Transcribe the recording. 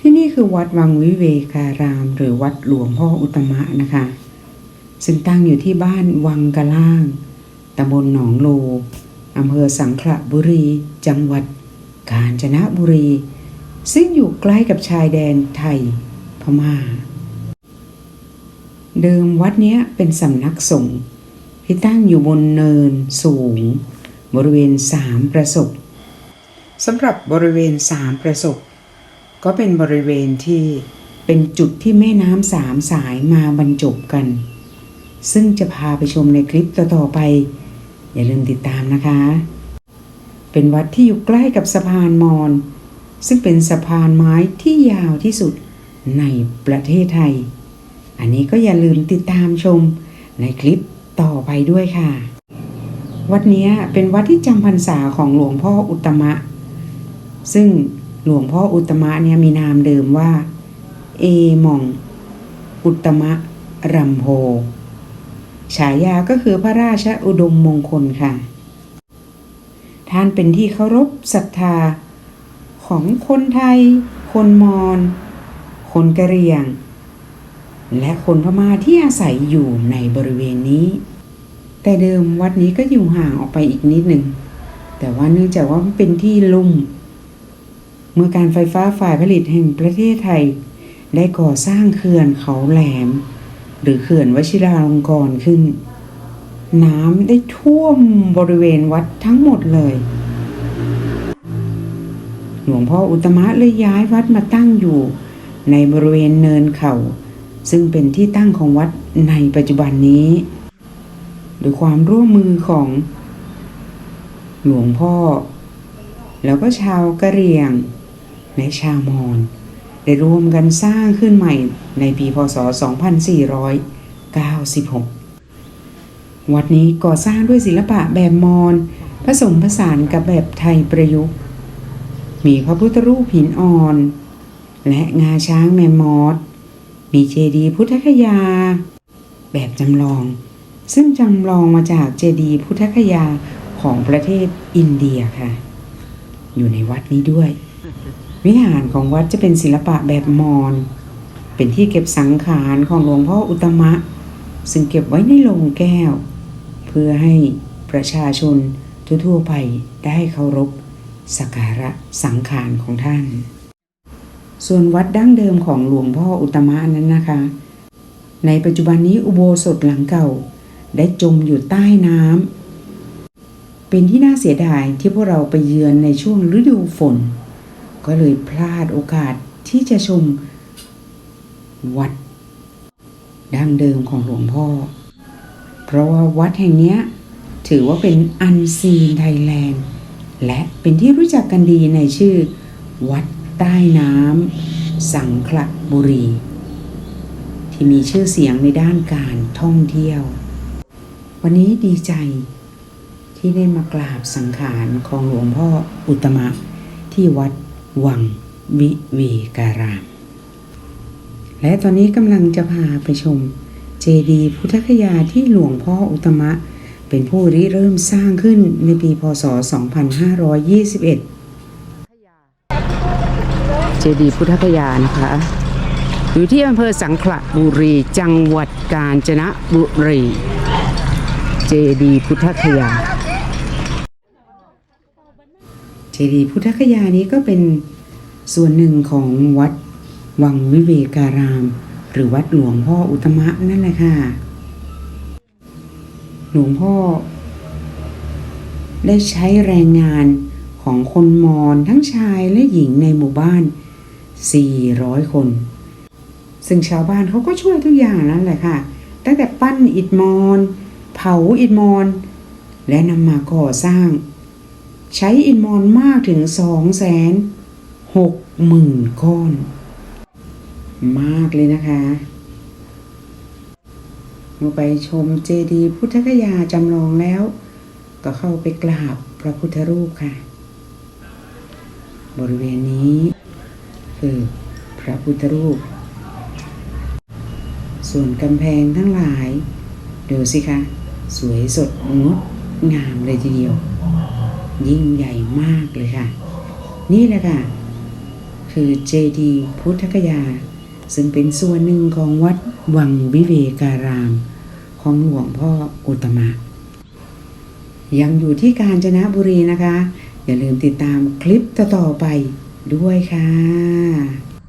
ที่นี่คือวัดวังวิเวการาม หรือวัดหลวงพ่ออุตมะนะคะ ซึ่งตั้งอยู่ที่บ้านวังกะล่างตำบลหนองโลอำเภอสังขละบุรี จังหวัดกาญจนบุรี ซึ่งอยู่ใกล้กับชายแดนไทยพม่า เดิมวัดนี้เป็นสำนักสงฆ์ที่ตั้งอยู่บนเนินสูง บริเวณสามประสบสำหรับบริเวณสามประสบ ก็เป็นบริเวณที่เป็นจุดที่แม่น้ำสามสายมาบรรจบกัน ซึ่งจะพาไปชมในคลิปต่อๆไป อย่าลืมติดตามนะคะ เป็นวัดที่อยู่ใกล้กับสะพานมอญซึ่งเป็นสะพานไม้ที่ยาวที่สุดในประเทศไทย อันนี้ก็อย่าลืมติดตามชมในคลิปต่อไปด้วยค่ะ วัดเนี้ยเป็นวัดที่จำพรรษาของหลวงพ่ออุตมะ ซึ่ง หลวงพ่ออุตมะเนี่ยมีนามเดิมว่า เอมอง อุตมะรัมโพฉายาก็คือพระราชอุดมมงคลค่ะ ท่านเป็นที่เคารพศรัทธาของคนไทย คนมอญ คนกะเหรี่ยง และคนพม่าที่อาศัยอยู่ในบริเวณนี้ แต่เดิมวัดนี้ก็อยู่ห่างออกไปอีกนิดหนึ่ง แต่ว่าเนื่องจากว่าเป็นที่ลุ่ม เมื่อการไฟฟ้าฝ่ายผลิตแห่งประเทศไทย ได้ก่อสร้างเขื่อนเขาแหลม หรือเขื่อนวชิราลงกรณ์ขึ้น น้ำได้ท่วมบริเวณวัดทั้งหมดเลย หลวงพ่ออุตมะเลยย้ายวัดมาตั้งอยู่ ในบริเวณเนินเขา ซึ่งเป็นที่ตั้งของวัดในปัจจุบันนี้โดยความร่วมมือของหลวงพ่อ แล้วก็ชาวกะเหรี่ยง และชาวมอญได้ร่วมกันสร้างขึ้นใหม่ในปีพศ 2496 วัดนี้ก่อสร้างด้วยศิลปะแบบมอญผสมผสานกับแบบไทยประยุกต์ มีพระพุทธรูปหินอ่อน และงาช้างแมมมอสมีเจดีย์พุทธคยา แบบจำลอง ซึ่งจำลองมาจากเจดีย์พุทธคยาของประเทศอินเดียค่ะ อยู่ในวัดนี้ด้วย วิหารของวัดจะเป็นศิลปะแบบมอญ เป็นที่เก็บสังขารของหลวงพ่ออุตมะ ซึ่งเก็บไว้ในโลงแก้ว เพื่อให้ประชาชนทั่วๆไปได้เคารพสักการะสังขารของท่าน ส่วนวัดดั้งเดิมของหลวงพ่ออุตมะนั้นนะคะ ในปัจจุบันนี้อุโบสถหลังเก่าได้จมอยู่ใต้น้ำเป็นที่น่าเสียดายที่พวกเราไปเยือนในช่วงฤดูฝน ก็เลยพลาดโอกาสที่จะชมวัดดั้งเดิมของหลวงพ่อ เพราะว่าวัดแห่งนี้ถือว่าเป็นอันซีนไทยแลนด์ และเป็นที่รู้จักกันดีในชื่อ วัดใต้น้ำสังขละบุรี ที่มีชื่อเสียงในด้านการท่องเที่ยว วันนี้ดีใจที่ได้มากราบสังขารของหลวงพ่ออุตมะที่วัด วังวิเวการาม และตอนนี้กำลังจะพาไปชมเจดีย์พุทธคยาที่หลวงพ่ออุตตมะ เป็นผู้ริเริ่มสร้างขึ้นในปีพศ 2521 เจดีย์พุทธคยานะคะ อยู่ที่อำเภอสังขละบุรี จังหวัดกาญจนบุรี เจดีย์พุทธคยา เจดีย์พุทธคยานี้ก็เป็นส่วนหนึ่งของวัดวังวิเวการาม หรือวัดหลวงพ่ออุตมะนั่นแหละค่ะ หลวงพ่อ ได้ใช้แรงงานของคนมอญทั้งชายและหญิงในหมู่บ้าน 400 คน ซึ่งชาวบ้านเขาก็ช่วยทุกอย่างนั่นแหละค่ะ ตั้งแต่ปั้นอิฐมอน เผาอิฐมอน และนำมาก่อสร้าง ใช้อิฐมอนมากถึงสองแสนหกหมื่นก้อน มากเลยนะคะเมื่อไปชมเจดีย์พุทธคยาจำลองแล้ว ก็เข้าไปกราบพระพุทธรูปค่ะ บริเวณนี้ คือพระพุทธรูป ส่วนกำแพงทั้งหลาย ดูสิคะ สวยสดงดงามเลยทีเดียว ยิ่งใหญ่มากเลยค่ะ นี่แหละค่ะ คือเจดีพุทธคยา ซึ่งเป็นส่วนหนึ่งของวัดวังวิเวการาม ของหลวงพ่ออุตตมะ ยังอยู่ที่กาญจนบุรีนะคะ อย่าลืมติดตามคลิปต่อๆไปด้วยค่ะ